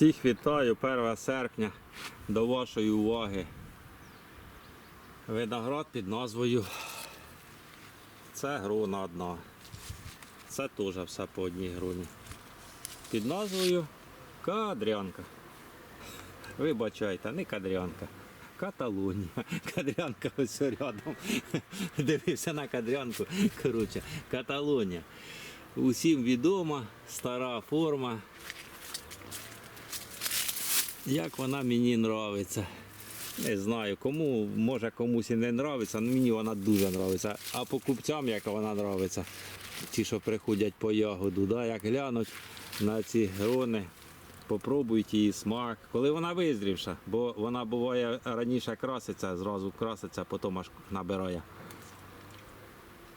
Всіх вітаю 1 серпня до вашої уваги. Виноград під назвою це грона одна. Це теж все по одній гроні. Під назвою Кадрянка. Вибачайте, не кадрянка. Каталунія. Кадрянка ось рядом. Дивився на кадрянку. Коротше, Каталонія. Усім відома, стара форма. Як вона мені нравиться. Не знаю, кому, може комусь і не нравиться, але мені вона дуже нравиться. А покупцям, як вона нравиться, ті, що приходять по ягоду, да, як глянуть на ці грони, попробують її смак. Коли вона визрівша, бо вона буває раніше краситься, зразу краситься, потім аж набирає.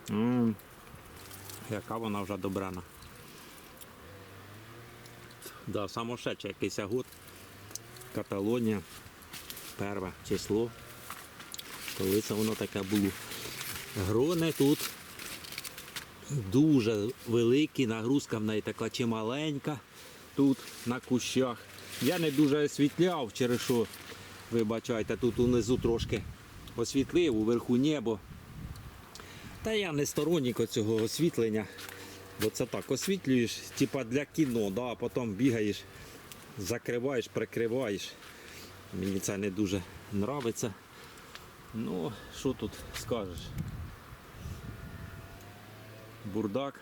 м яка вона вже добрана. Да, самошедший якийсь год. Каталонія, перше число. Коли це воно таке було. Грони тут дуже великі, нагрузка в неї така чималенька тут на кущах. Я не дуже освітляв, через що, вибачайте, тут унизу трошки освітлив, уверху небо. Та я не сторонник цього освітлення. Бо це так освітлюєш, типа для кіно, да, а потім бігаєш, закриваєш, прикриваєш. Мені це не дуже подобається. Ну, що тут скажеш? Бурдак.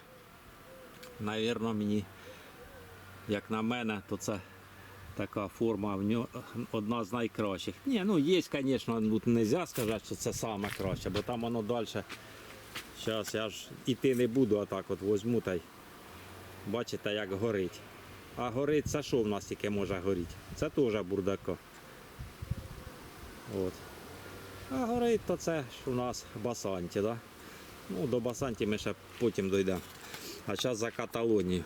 Навірно, мені, як на мене, то це така форма в нього одна з найкращих. Ні, ну є, звісно, тут не можна сказати, що це саме краще, бо там воно далі. Зараз я ж іти не буду, а так от возьму та й бачите, як горить. А горить це що в нас тільки може горіти? Це теж бурдака. От. А горить то це у нас басанті, да? Ну, до басанті ми ще потім дійдемо. А зараз за Каталонію.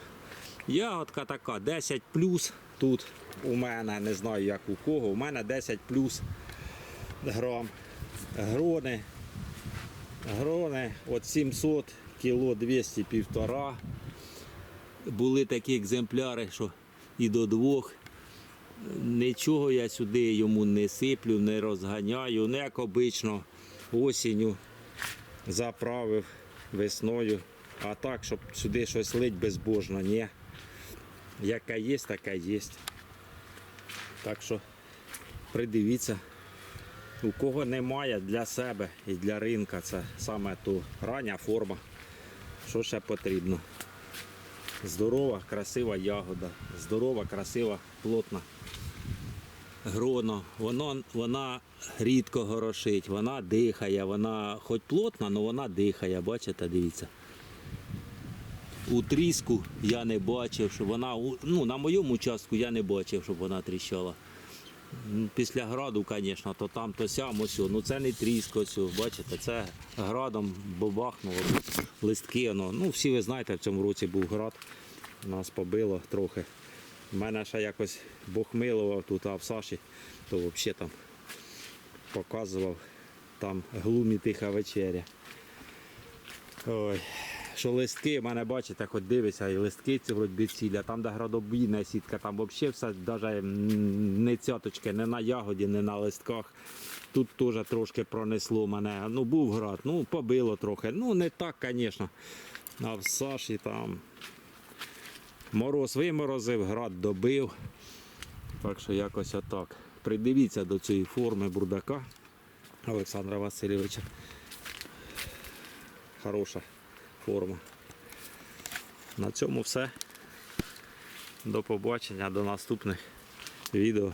Ягодка така 10 плюс тут у мене, не знаю як у кого, у мене 10 плюс грам. Грони Грони от 700 кіло 200 півтора. Були такі екземпляри, що і до двох. Нічого я сюди йому не сиплю, не розганяю, не як обично осінню заправив весною. А так, щоб сюди щось лить безбожно, ні. Яка є, така є. Так що придивіться. У кого немає для себе і для ринка, це саме ту рання форма. Що ще потрібно? Здорова, красива ягода, здорова, красива, плотна. Гроно, воно, вона рідко горошить, вона дихає, вона хоч плотна, але вона дихає, бачите, дивіться. У тріску я не бачив, що вона, ну, на моєму участку я не бачив, щоб вона тріщала. Після граду, звісно, то там, то сям ось. Ну це не тріск ось, бачите, це градом бабахнуло. Листки, воно. ну всі ви знаєте, в цьому році був град. Нас побило трохи. У мене ще якось бохмилував тут, а в Саші, то взагалі там показував там глумі тиха вечеря. Ой. Що листки, в мене бачите, хоч дивиться, і листки ці вроді а там, де градобійна сітка, там взагалі все навіть не цяточки, не на ягоді, не на листках. Тут теж трошки пронесло мене. Ну, був град, ну побило трохи. Ну, не так, звісно. А в Саші там мороз виморозив, град добив. Так що якось отак. Придивіться до цієї форми бурдака Олександра Васильовича. Хороша форма. На цьому все. До побачення, до наступних відео.